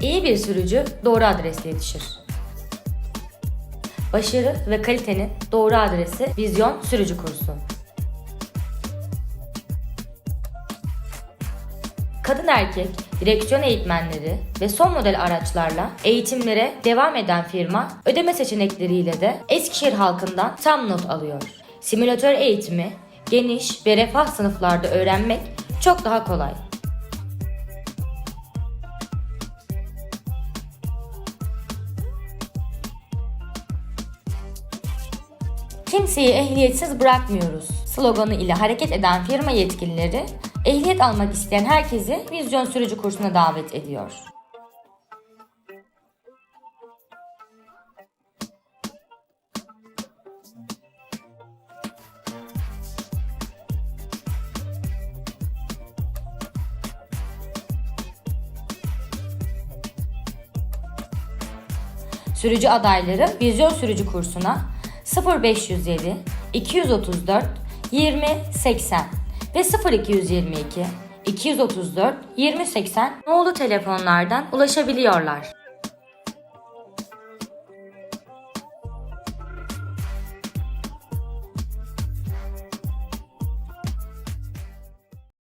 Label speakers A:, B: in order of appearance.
A: İyi bir sürücü doğru adreste yetişir. Başarı ve kalitenin doğru adresi Vizyon Sürücü Kursu. Kadın erkek direksiyon eğitmenleri ve son model araçlarla eğitimlere devam eden firma ödeme seçenekleriyle de Eskişehir halkından tam not alıyor. Simülatör eğitimi geniş ve refah sınıflarda öğrenmek çok daha kolay. Kimseyi ehliyetsiz bırakmıyoruz sloganı ile hareket eden firma yetkilileri ehliyet almak isteyen herkesi vizyon sürücü kursuna davet ediyor. Sürücü adayları vizyon sürücü kursuna 0507 234 20 80 ve 0222 234 20 80 nolu telefonlardan ulaşabiliyorlar.